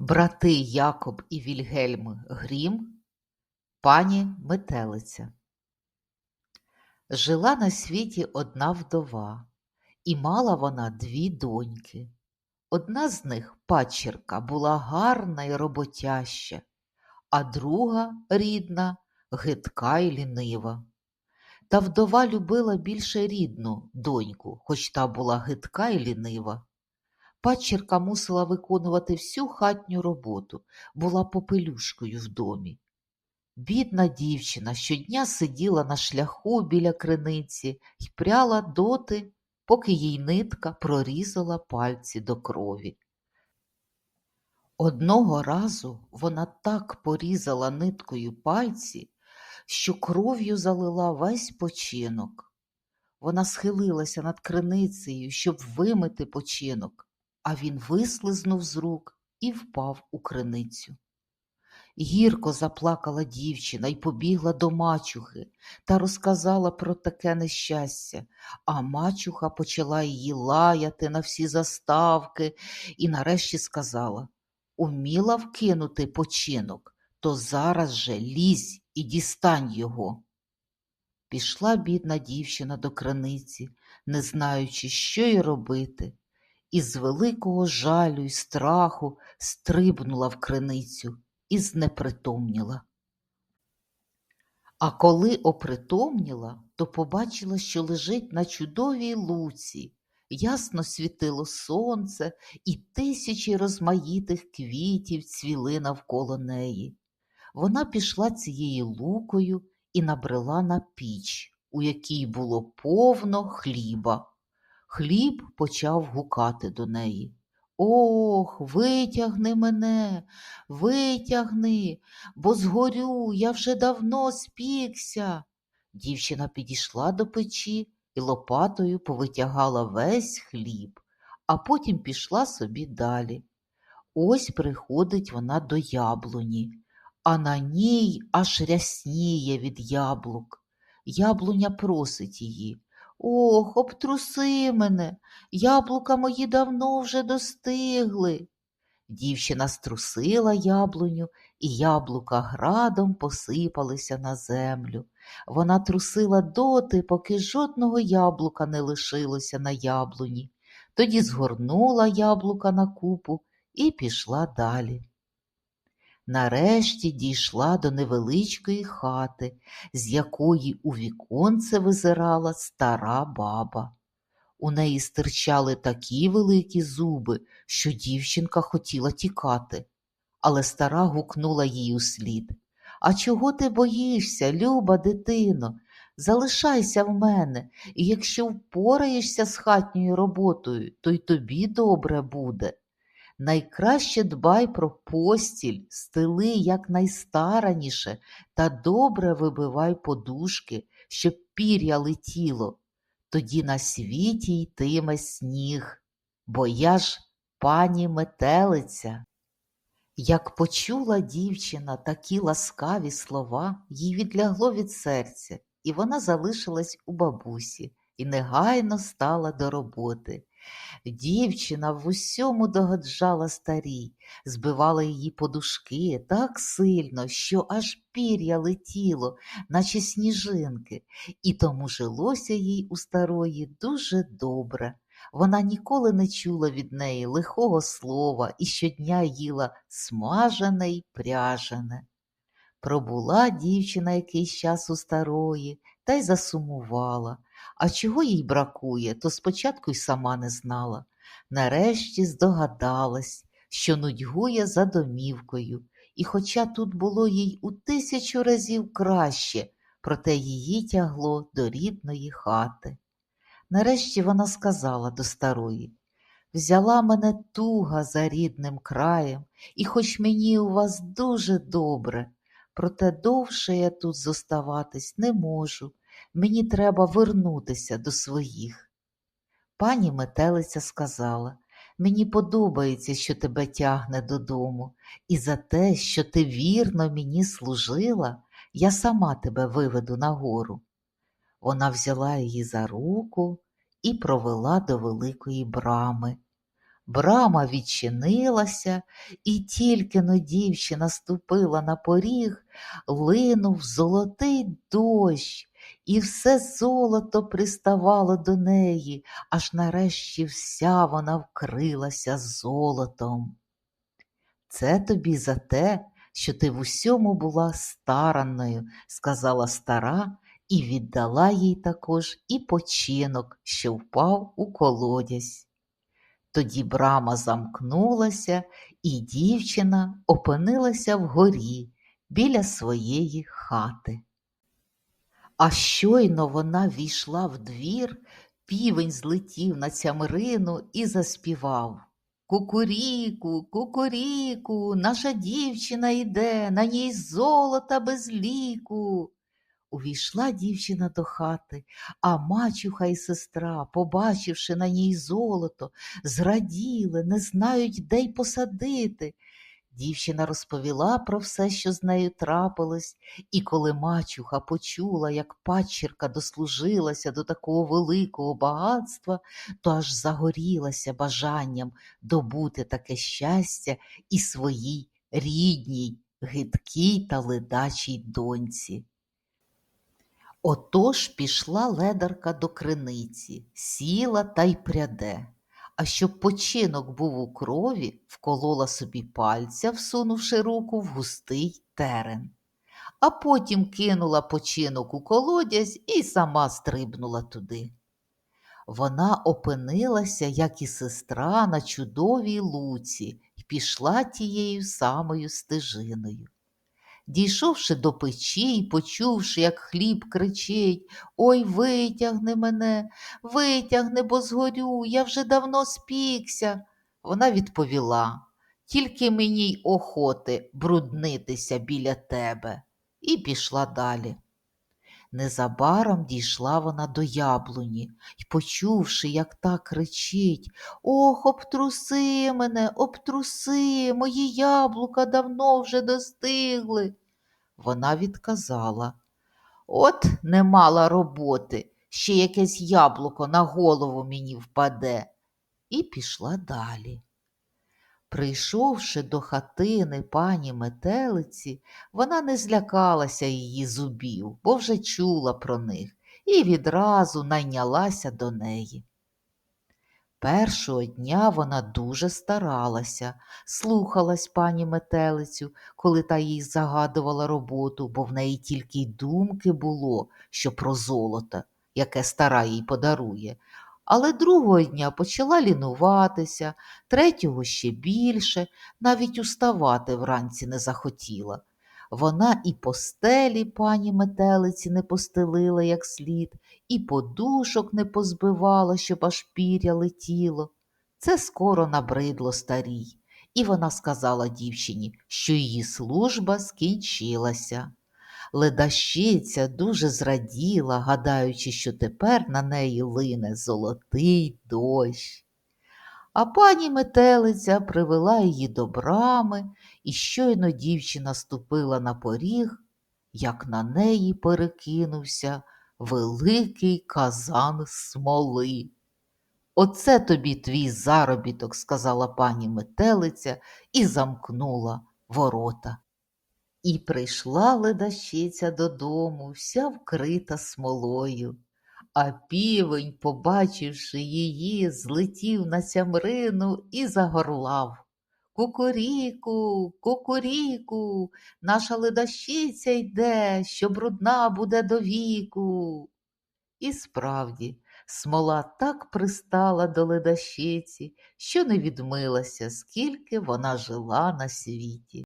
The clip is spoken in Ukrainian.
Брати Якоб і Вільгельм Грім, пані Метелиця. Жила на світі одна вдова, і мала вона дві доньки. Одна з них, падчерка, була гарна й роботяща, а друга, рідна, гидка й лінива. Та вдова любила більше рідну доньку, хоч та була гидка й лінива. Падчерка мусила виконувати всю хатню роботу, була попелюшкою в домі. Бідна дівчина щодня сиділа на шляху біля криниці й пряла доти, поки їй нитка прорізала пальці до крові. Одного разу вона так порізала ниткою пальці, що кров'ю залила весь починок. Вона схилилася над криницею, щоб вимити починок, а він вислизнув з рук і впав у криницю. Гірко заплакала дівчина й побігла до мачухи та розказала про таке нещастя, а мачуха почала її лаяти на всі заставки і нарешті сказала Уміла вкинути починок, то зараз же лізь і дістань його. Пішла бідна дівчина до краниці, не знаючи, що й робити, і з великого жалю й страху стрибнула в криницю і знепритомніла. А коли опритомніла, то побачила, що лежить на чудовій луці, ясно світило сонце, і тисячі розмаїтих квітів цвіли навколо неї. Вона пішла цією лукою і набрела на піч, у якій було повно хліба. Хліб почав гукати до неї. Ох, витягни мене, витягни, бо згорю, я вже давно спікся. Дівчина підійшла до печі і лопатою повитягала весь хліб, а потім пішла собі далі. Ось приходить вона до яблуні, а на ній аж рясніє від яблук. Яблуня просить її. Ох, обтруси мене, яблука мої давно вже достигли. Дівчина струсила яблуню, і яблука градом посипалися на землю. Вона трусила доти, поки жодного яблука не лишилося на яблуні. Тоді згорнула яблука на купу і пішла далі. Нарешті дійшла до невеличкої хати, з якої у віконце визирала стара баба. У неї стирчали такі великі зуби, що дівчинка хотіла тікати, але стара гукнула їй услід А чого ти боїшся, люба дитино? Залишайся в мене, і якщо впораєшся з хатньою роботою, то й тобі добре буде. Найкраще дбай про постіль, стели якнайстараніше та добре вибивай подушки, щоб пір'я летіло. Тоді на світі йтиме сніг, бо я ж пані метелиця. Як почула дівчина такі ласкаві слова, їй відлягло від серця, і вона залишилась у бабусі і негайно стала до роботи. Дівчина в усьому догоджала старій, збивала її подушки так сильно, що аж пір'я летіло, наче сніжинки, і тому жилося їй у старої дуже добре. Вона ніколи не чула від неї лихого слова і щодня їла смажене й пряжене. Пробула дівчина якийсь час у старої та й засумувала. А чого їй бракує, то спочатку й сама не знала. Нарешті здогадалась, що нудьгує за домівкою, і хоча тут було їй у тисячу разів краще, проте її тягло до рідної хати. Нарешті вона сказала до старої Взяла мене туга за рідним краєм, і хоч мені у вас дуже добре, проте довше я тут зоставатись не можу. Мені треба вернутися до своїх. Пані метелиця сказала Мені подобається, що тебе тягне додому, і за те, що ти вірно мені служила, я сама тебе виведу нагору. Вона взяла її за руку і провела до великої брами. Брама відчинилася, і тільки но дівчина ступила на поріг, линув золотий дощ, і все золото приставало до неї, аж нарешті вся вона вкрилася золотом. Це тобі за те, що ти в усьому була старанною, сказала стара і віддала їй також і починок, що впав у колодязь. Тоді брама замкнулася, і дівчина опинилася вгорі біля своєї хати. А щойно вона війшла в двір, півень злетів на цямрину і заспівав Кукуріку, кукуріку, наша дівчина йде, на ній золота без ліку. Увійшла дівчина до хати, а мачуха і сестра, побачивши на ній золото, зраділи, не знають, де й посадити. Дівчина розповіла про все, що з нею трапилось, і коли мачуха почула, як падчірка дослужилася до такого великого багатства, то аж загорілася бажанням добути таке щастя і своїй рідній, гидкій та ледачій доньці. Отож пішла ледарка до криниці, сіла та й пряде. А щоб починок був у крові, вколола собі пальця, всунувши руку в густий терен. А потім кинула починок у колодязь і сама стрибнула туди. Вона опинилася, як і сестра, на чудовій луці і пішла тією самою стежиною. Дійшовши до печі і почувши, як хліб кричить Ой, витягни мене, витягни, бо згорю, я вже давно спікся. Вона відповіла Тільки мені й охоти бруднитися біля тебе, і пішла далі. Незабаром дійшла вона до яблуні і, почувши, як та кричить Ох, обтруси мене, обтруси, мої яблука давно вже достигли. Вона відказала От не мала роботи, ще якесь яблуко на голову мені впаде, і пішла далі. Прийшовши до хатини пані метелиці, вона не злякалася її зубів, бо вже чула про них, і відразу найнялася до неї. Першого дня вона дуже старалася, слухалась пані метелицю, коли та їй загадувала роботу, бо в неї тільки й думки було, що про золото, яке стара їй подарує. Але другого дня почала лінуватися, третього ще більше, навіть уставати вранці не захотіла. Вона і постелі пані метелиці не постелила як слід, і подушок не позбивала, щоб аж піря летіло. Це скоро набридло старій, і вона сказала дівчині, що її служба скінчилася. Ледащиця дуже зраділа, гадаючи, що тепер на неї лине золотий дощ. А пані метелиця привела її до брами, і щойно дівчина ступила на поріг, як на неї перекинувся великий казан смоли. Оце тобі твій заробіток, сказала пані метелиця і замкнула ворота. І прийшла ледащиця додому, вся вкрита смолою. А півень, побачивши її, злетів на цямрину і загорлав. Кукуріку, кукуріку, наша ледащиця йде, що брудна буде до віку. І справді, смола так пристала до ледащиці, що не відмилася, скільки вона жила на світі.